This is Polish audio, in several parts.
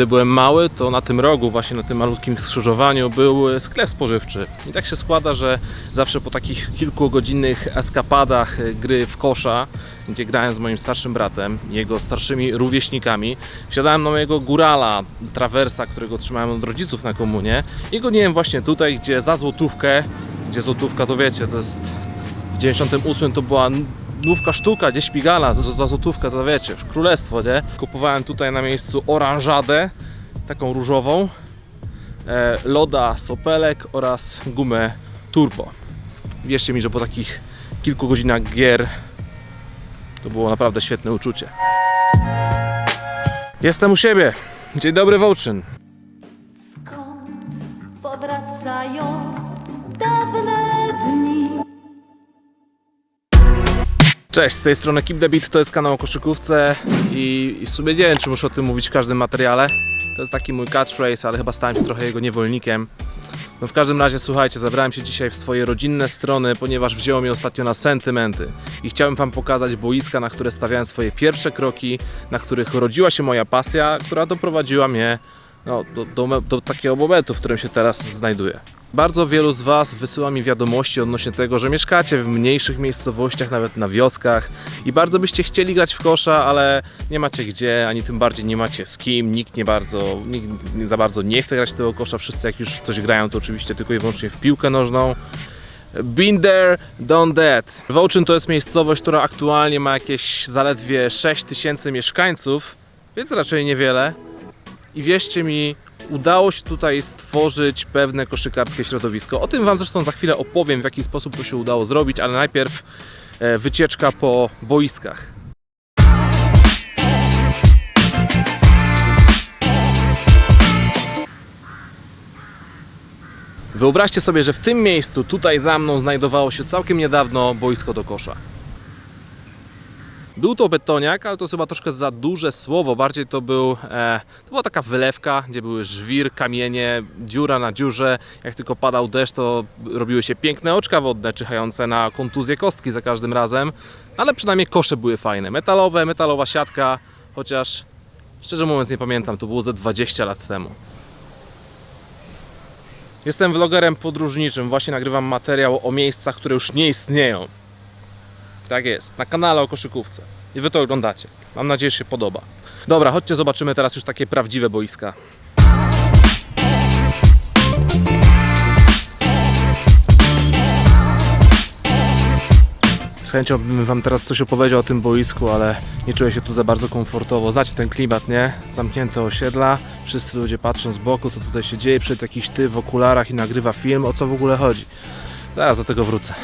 Kiedy byłem mały, to na tym rogu, właśnie na tym malutkim skrzyżowaniu był sklep spożywczy. I tak się składa, że zawsze po takich kilkugodzinnych eskapadach e, gry w kosza, gdzie grałem z moim starszym bratem jego starszymi rówieśnikami, wsiadałem na mojego górala, trawersa, którego trzymałem od rodziców na komunie i goniłem właśnie tutaj, gdzie za złotówkę, gdzie złotówka to wiecie, to jest w 98 to była nówka sztuka, nie śpigala, za, za złotówkę to wiecie, już królestwo, nie? Kupowałem tutaj na miejscu oranżadę, taką różową, e, loda sopelek oraz gumę turbo. Wierzcie mi, że po takich kilku godzinach gier to było naprawdę świetne uczucie. Jestem u siebie. Dzień dobry, Wołczyn. Cześć, z tej strony Keep Beat, to jest kanał o koszykówce i, i w sumie nie wiem, czy muszę o tym mówić w każdym materiale. To jest taki mój catchphrase, ale chyba stałem się trochę jego niewolnikiem. No w każdym razie, słuchajcie, zabrałem się dzisiaj w swoje rodzinne strony, ponieważ wzięło mnie ostatnio na sentymenty. I chciałem Wam pokazać boiska, na które stawiałem swoje pierwsze kroki, na których rodziła się moja pasja, która doprowadziła mnie no, do, do, do takiego momentu, w którym się teraz znajduję. Bardzo wielu z Was wysyła mi wiadomości odnośnie tego, że mieszkacie w mniejszych miejscowościach, nawet na wioskach i bardzo byście chcieli grać w kosza, ale nie macie gdzie, ani tym bardziej nie macie z kim, nikt nie bardzo, nikt za bardzo nie chce grać tego kosza, wszyscy jak już coś grają, to oczywiście tylko i wyłącznie w piłkę nożną. Been there, done that. Wołczyn to jest miejscowość, która aktualnie ma jakieś zaledwie 6 tysięcy mieszkańców, więc raczej niewiele. I wierzcie mi, udało się tutaj stworzyć pewne koszykarskie środowisko. O tym Wam zresztą za chwilę opowiem, w jaki sposób to się udało zrobić, ale najpierw e, wycieczka po boiskach. Wyobraźcie sobie, że w tym miejscu, tutaj za mną, znajdowało się całkiem niedawno boisko do kosza. Był to betoniak, ale to chyba troszkę za duże słowo. Bardziej to był. E, to była taka wylewka, gdzie były żwir, kamienie, dziura na dziurze. Jak tylko padał deszcz, to robiły się piękne oczka wodne, czyhające na kontuzję kostki za każdym razem. Ale przynajmniej kosze były fajne. Metalowe, metalowa siatka, chociaż szczerze mówiąc nie pamiętam, to było ze 20 lat temu. Jestem vlogerem podróżniczym, właśnie nagrywam materiał o miejscach, które już nie istnieją. Tak jest, na kanale o koszykówce. I wy to oglądacie. Mam nadzieję, że się podoba. Dobra, chodźcie zobaczymy teraz już takie prawdziwe boiska. Z chęcią bym wam teraz coś opowiedział o tym boisku, ale nie czuję się tu za bardzo komfortowo. Znacie ten klimat, nie? Zamknięte osiedla, wszyscy ludzie patrzą z boku, co tutaj się dzieje, przed jakiś ty w okularach i nagrywa film, o co w ogóle chodzi. Zaraz do tego wrócę.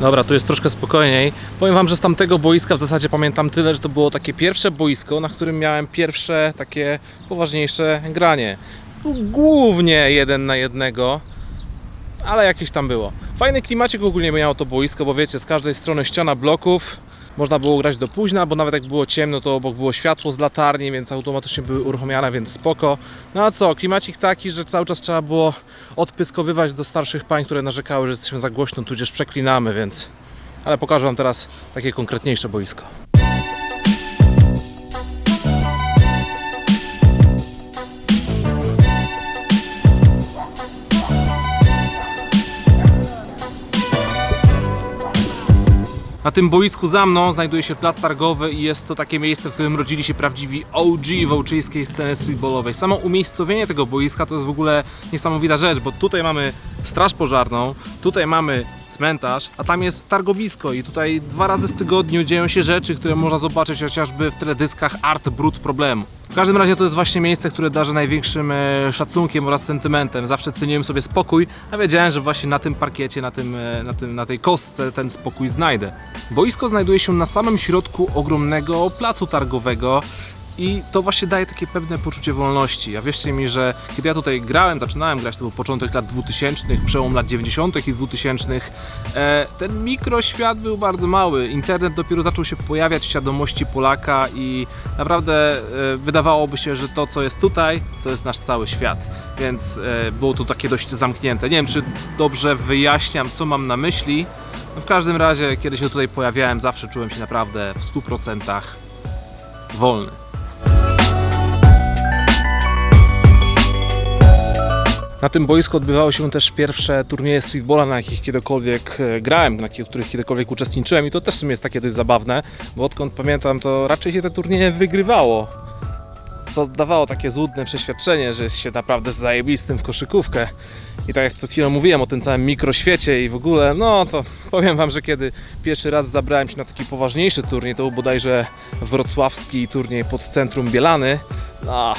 Dobra, tu jest troszkę spokojniej. Powiem Wam, że z tamtego boiska w zasadzie pamiętam tyle, że to było takie pierwsze boisko, na którym miałem pierwsze takie poważniejsze granie. Głównie jeden na jednego, ale jakieś tam było. Fajny klimacik ogólnie miało to boisko, bo wiecie, z każdej strony ściana bloków. Można było grać do późna, bo nawet jak było ciemno, to obok było światło z latarni, więc automatycznie były uruchomione, więc spoko. No a co, klimacik taki, że cały czas trzeba było odpyskowywać do starszych pań, które narzekały, że jesteśmy za głośno, tudzież przeklinamy, więc... Ale pokażę Wam teraz takie konkretniejsze boisko. Na tym boisku za mną znajduje się plac targowy i jest to takie miejsce, w którym rodzili się prawdziwi OG wołczyjskiej sceny streetballowej. Samo umiejscowienie tego boiska to jest w ogóle niesamowita rzecz, bo tutaj mamy straż pożarną, tutaj mamy cmentarz, a tam jest targowisko i tutaj dwa razy w tygodniu dzieją się rzeczy, które można zobaczyć chociażby w teledyskach Art Brut Problemu. W każdym razie to jest właśnie miejsce, które darzę największym e, szacunkiem oraz sentymentem. Zawsze ceniłem sobie spokój, a wiedziałem, że właśnie na tym parkiecie, na, tym, e, na, tym, na tej kostce ten spokój znajdę. Boisko znajduje się na samym środku ogromnego placu targowego. I to właśnie daje takie pewne poczucie wolności. A wierzcie mi, że kiedy ja tutaj grałem, zaczynałem grać, to był początek lat 2000, przełom lat 90. i 2000, e, ten mikroświat był bardzo mały. Internet dopiero zaczął się pojawiać w świadomości Polaka i naprawdę e, wydawałoby się, że to, co jest tutaj, to jest nasz cały świat. Więc e, było to takie dość zamknięte. Nie wiem, czy dobrze wyjaśniam, co mam na myśli. No w każdym razie, kiedy się tutaj pojawiałem, zawsze czułem się naprawdę w 100% wolny. Na tym boisku odbywały się też pierwsze turnieje streetballa, na jakich kiedykolwiek e, grałem, na których kiedykolwiek uczestniczyłem i to też w sumie jest takie dość zabawne, bo odkąd pamiętam to raczej się te turnieje wygrywało. Co dawało takie złudne przeświadczenie, że jest się naprawdę zajebistym w koszykówkę. I tak jak przed chwilą mówiłem o tym całym mikroświecie i w ogóle, no to powiem Wam, że kiedy pierwszy raz zabrałem się na taki poważniejszy turniej, to był bodajże wrocławski turniej pod centrum Bielany. No,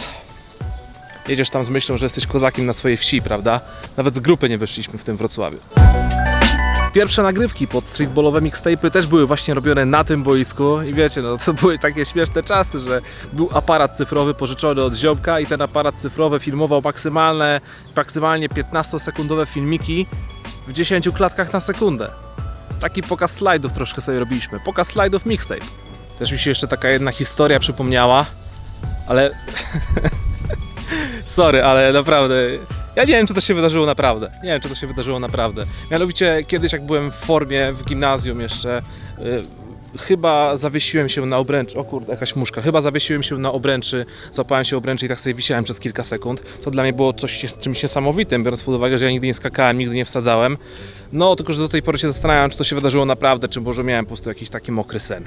jedziesz tam z myślą, że jesteś kozakiem na swojej wsi, prawda? Nawet z grupy nie wyszliśmy w tym Wrocławiu. Pierwsze nagrywki pod streetballowe mixtape'y też były właśnie robione na tym boisku i wiecie, no to były takie śmieszne czasy, że był aparat cyfrowy pożyczony od ziomka i ten aparat cyfrowy filmował maksymalne, maksymalnie 15-sekundowe filmiki w 10 klatkach na sekundę. Taki pokaz slajdów troszkę sobie robiliśmy. Pokaz slajdów mixtape. Też mi się jeszcze taka jedna historia przypomniała, ale Sorry, ale naprawdę. Ja nie wiem, czy to się wydarzyło naprawdę. Nie wiem, czy to się wydarzyło naprawdę. Mianowicie, kiedyś, jak byłem w formie w gimnazjum jeszcze, y, chyba zawiesiłem się na obręczy. O kurde, jakaś muszka. Chyba zawiesiłem się na obręczy, złapałem się obręczy i tak sobie wisiałem przez kilka sekund. To dla mnie było coś czymś niesamowitym, biorąc pod uwagę, że ja nigdy nie skakałem, nigdy nie wsadzałem. No, tylko że do tej pory się zastanawiam, czy to się wydarzyło naprawdę, czy może miałem po prostu jakiś taki mokry sen.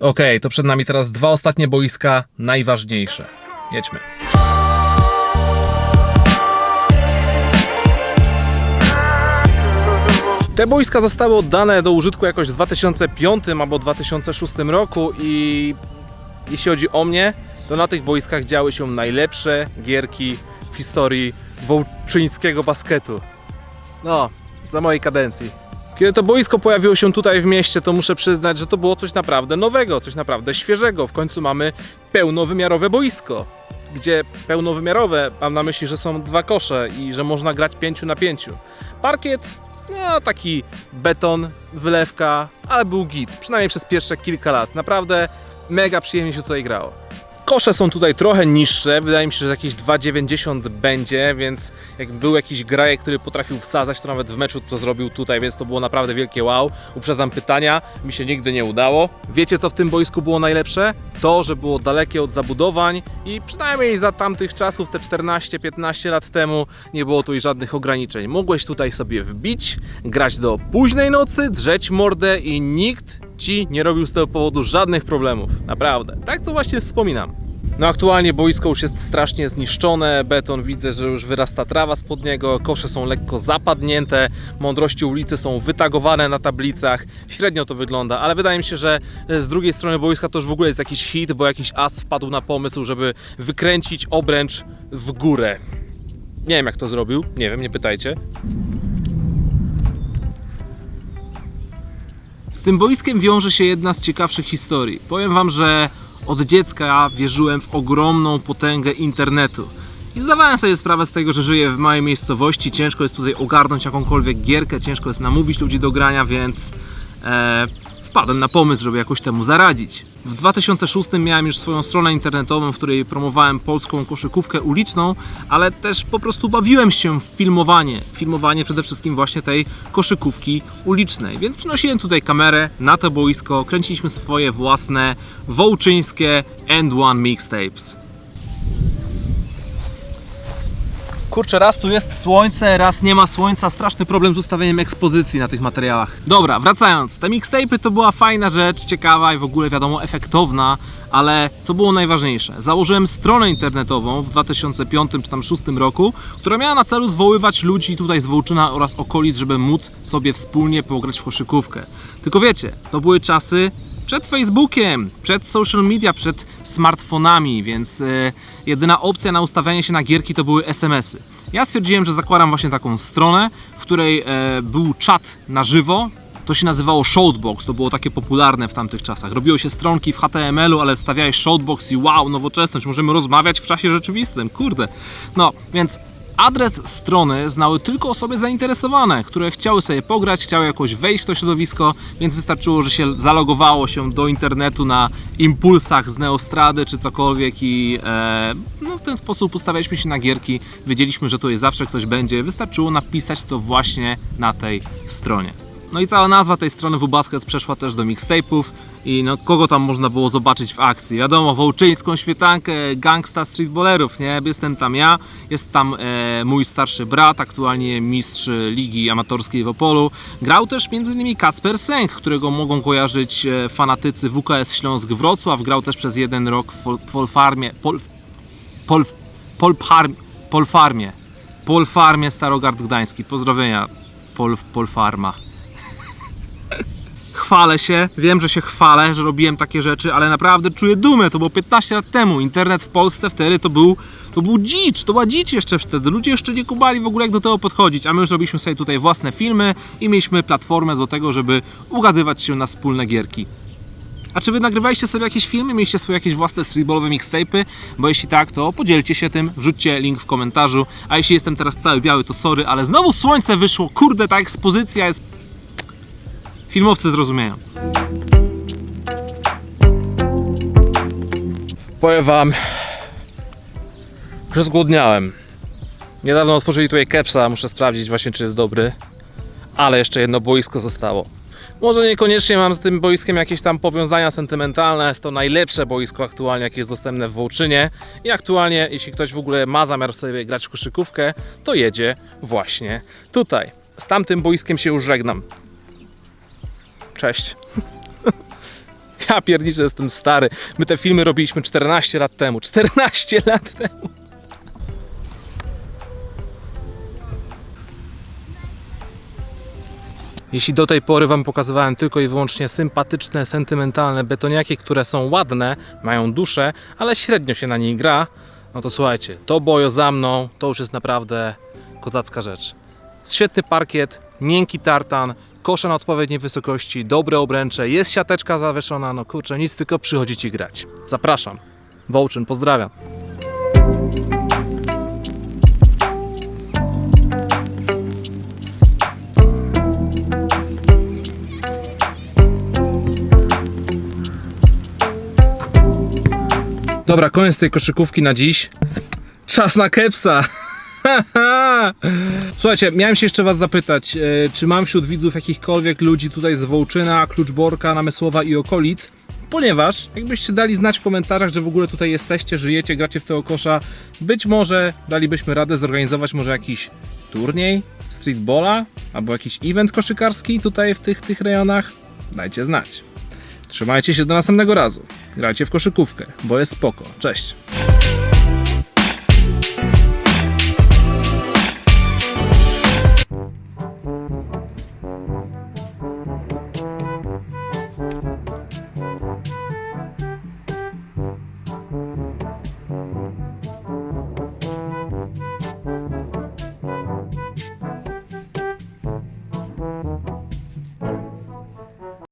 Okej, to przed nami teraz dwa ostatnie boiska, najważniejsze. Jedźmy. Te boiska zostały oddane do użytku jakoś w 2005 albo 2006 roku i jeśli chodzi o mnie, to na tych boiskach działy się najlepsze gierki w historii wołczyńskiego basketu. No, za mojej kadencji. Kiedy to boisko pojawiło się tutaj w mieście, to muszę przyznać, że to było coś naprawdę nowego, coś naprawdę świeżego. W końcu mamy pełnowymiarowe boisko. Gdzie pełnowymiarowe, mam na myśli, że są dwa kosze i że można grać pięciu na pięciu. Parkiet, no taki beton, wylewka, ale był git, przynajmniej przez pierwsze kilka lat. Naprawdę mega przyjemnie się tutaj grało. Kosze są tutaj trochę niższe, wydaje mi się, że jakieś 2,90 będzie, więc jak był jakiś grajek, który potrafił wsadzać, to nawet w meczu to zrobił tutaj, więc to było naprawdę wielkie wow. Uprzedzam pytania, mi się nigdy nie udało. Wiecie co w tym boisku było najlepsze? To, że było dalekie od zabudowań i przynajmniej za tamtych czasów, te 14-15 lat temu, nie było tu i żadnych ograniczeń. Mogłeś tutaj sobie wbić, grać do późnej nocy, drzeć mordę i nikt ci nie robił z tego powodu żadnych problemów. Naprawdę. Tak to właśnie wspominam. No aktualnie boisko już jest strasznie zniszczone, beton widzę, że już wyrasta trawa spod niego, kosze są lekko zapadnięte, mądrości ulicy są wytagowane na tablicach, średnio to wygląda, ale wydaje mi się, że z drugiej strony boiska to już w ogóle jest jakiś hit, bo jakiś as wpadł na pomysł, żeby wykręcić obręcz w górę. Nie wiem jak to zrobił, nie wiem, nie pytajcie. Z tym boiskiem wiąże się jedna z ciekawszych historii. Powiem Wam, że od dziecka wierzyłem w ogromną potęgę internetu. I zdawałem sobie sprawę z tego, że żyję w małej miejscowości, ciężko jest tutaj ogarnąć jakąkolwiek gierkę, ciężko jest namówić ludzi do grania, więc e, wpadłem na pomysł, żeby jakoś temu zaradzić. W 2006 miałem już swoją stronę internetową, w której promowałem polską koszykówkę uliczną, ale też po prostu bawiłem się w filmowanie. Filmowanie przede wszystkim właśnie tej koszykówki ulicznej. Więc przynosiłem tutaj kamerę na to boisko, kręciliśmy swoje własne wołczyńskie End One Mixtapes. Kurczę, raz tu jest słońce, raz nie ma słońca. Straszny problem z ustawieniem ekspozycji na tych materiałach. Dobra, wracając. Te mixtape'y to była fajna rzecz, ciekawa i w ogóle wiadomo efektowna, ale co było najważniejsze? Założyłem stronę internetową w 2005 czy tam 2006 roku, która miała na celu zwoływać ludzi tutaj z Wołczyna oraz okolic, żeby móc sobie wspólnie pograć w koszykówkę. Tylko wiecie, to były czasy przed Facebookiem, przed social media, przed smartfonami, więc e, jedyna opcja na ustawianie się na gierki to były SMS-y. Ja stwierdziłem, że zakładam właśnie taką stronę, w której e, był czat na żywo. To się nazywało Shoutbox, to było takie popularne w tamtych czasach. Robiło się stronki w HTML-u, ale wstawiałeś Shoutbox i wow, nowoczesność, możemy rozmawiać w czasie rzeczywistym, kurde. No, więc Adres strony znały tylko osoby zainteresowane, które chciały sobie pograć, chciały jakoś wejść w to środowisko, więc wystarczyło, że się zalogowało się do internetu na impulsach z Neostrady czy cokolwiek i e, no, w ten sposób ustawialiśmy się na gierki, wiedzieliśmy, że tutaj zawsze ktoś będzie, wystarczyło napisać to właśnie na tej stronie. No i cała nazwa tej strony WBasket przeszła też do mixtape'ów i no kogo tam można było zobaczyć w akcji? Wiadomo, wołczyńską śmietankę gangsta streetballerów, nie? Jestem tam ja, jest tam e, mój starszy brat, aktualnie mistrz ligi amatorskiej w Opolu. Grał też m.in. Kacper Sęk, którego mogą kojarzyć e, fanatycy WKS Śląsk Wrocław. Grał też przez jeden rok w Polfarmie, Pol, Pol, Polfarm, Polfarmie, Polfarmie Starogard Gdański. Pozdrowienia, Pol, Polfarma chwalę się, wiem, że się chwalę, że robiłem takie rzeczy, ale naprawdę czuję dumę. To było 15 lat temu. Internet w Polsce wtedy to był, to był dzicz, to była dzicz jeszcze wtedy. Ludzie jeszcze nie kubali w ogóle jak do tego podchodzić, a my już robiliśmy sobie tutaj własne filmy i mieliśmy platformę do tego, żeby ugadywać się na wspólne gierki. A czy wy nagrywaliście sobie jakieś filmy, mieliście swoje jakieś własne streetballowe mixtape'y? Bo jeśli tak, to podzielcie się tym, wrzućcie link w komentarzu. A jeśli jestem teraz cały biały, to sorry, ale znowu słońce wyszło. Kurde, ta ekspozycja jest Filmowcy zrozumieją. Powiem wam, że zgłodniałem. Niedawno otworzyli tutaj kepsa, muszę sprawdzić właśnie czy jest dobry. Ale jeszcze jedno boisko zostało. Może niekoniecznie mam z tym boiskiem jakieś tam powiązania sentymentalne. Jest to najlepsze boisko aktualnie, jakie jest dostępne w Wołczynie. I aktualnie, jeśli ktoś w ogóle ma zamiar sobie grać w koszykówkę, to jedzie właśnie tutaj. Z tamtym boiskiem się już żegnam. Cześć. Ja pierniczę, jestem stary. My te filmy robiliśmy 14 lat temu. 14 lat temu. Jeśli do tej pory Wam pokazywałem tylko i wyłącznie sympatyczne, sentymentalne betoniaki, które są ładne, mają duszę, ale średnio się na niej gra, no to słuchajcie, to bojo za mną, to już jest naprawdę kozacka rzecz. Świetny parkiet, miękki tartan, kosze na odpowiedniej wysokości, dobre obręcze, jest siateczka zawieszona, no kurczę, nic tylko przychodzić i grać. Zapraszam. Wołczyn, pozdrawiam. Dobra, koniec tej koszykówki na dziś. Czas na kepsa. Słuchajcie, miałem się jeszcze Was zapytać, e, czy mam wśród widzów jakichkolwiek ludzi tutaj z Wołczyna, Kluczborka, Namysłowa i okolic, ponieważ jakbyście dali znać w komentarzach, że w ogóle tutaj jesteście, żyjecie, gracie w tego kosza, być może dalibyśmy radę zorganizować może jakiś turniej streetballa, albo jakiś event koszykarski tutaj w tych, tych rejonach. Dajcie znać. Trzymajcie się do następnego razu. Grajcie w koszykówkę, bo jest spoko. Cześć.